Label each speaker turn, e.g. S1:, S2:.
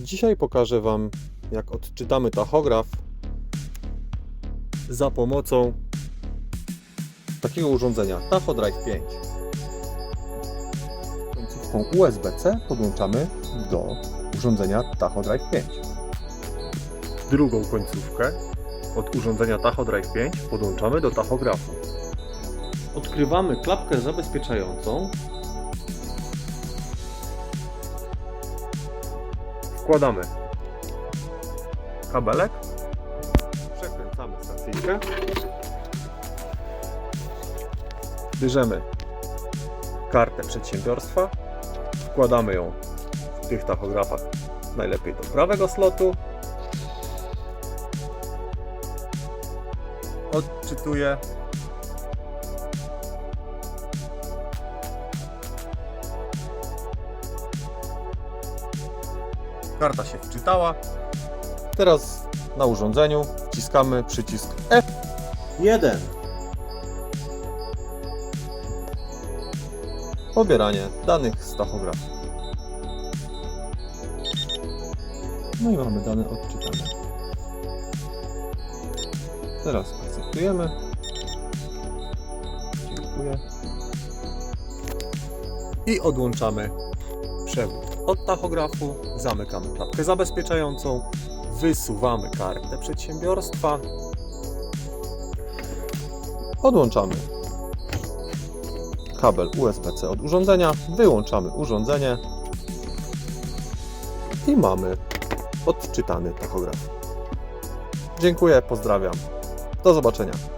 S1: Dzisiaj pokażę Wam, jak odczytamy tachograf za pomocą takiego urządzenia Tachydrive 5. Końcówką USB-C podłączamy do urządzenia Tachydrive 5. Drugą końcówkę od urządzenia Tachydrive 5 podłączamy do tachografu. Odkrywamy klapkę zabezpieczającą Wkładamy kabelek, przekręcamy stacyjkę, bierzemy kartę przedsiębiorstwa, wkładamy ją w tych tachografach najlepiej do prawego slotu, odczytuje Karta się wczytała. Teraz na urządzeniu wciskamy przycisk F1. Pobieranie danych z tachografu. No i mamy dane odczytane. Teraz akceptujemy. Dziękuję. I odłączamy przewód od tachografu, zamykamy klapkę zabezpieczającą, wysuwamy kartę przedsiębiorstwa, odłączamy kabel USB-C od urządzenia, wyłączamy urządzenie i mamy odczytany tachograf. Dziękuję, pozdrawiam. Do zobaczenia.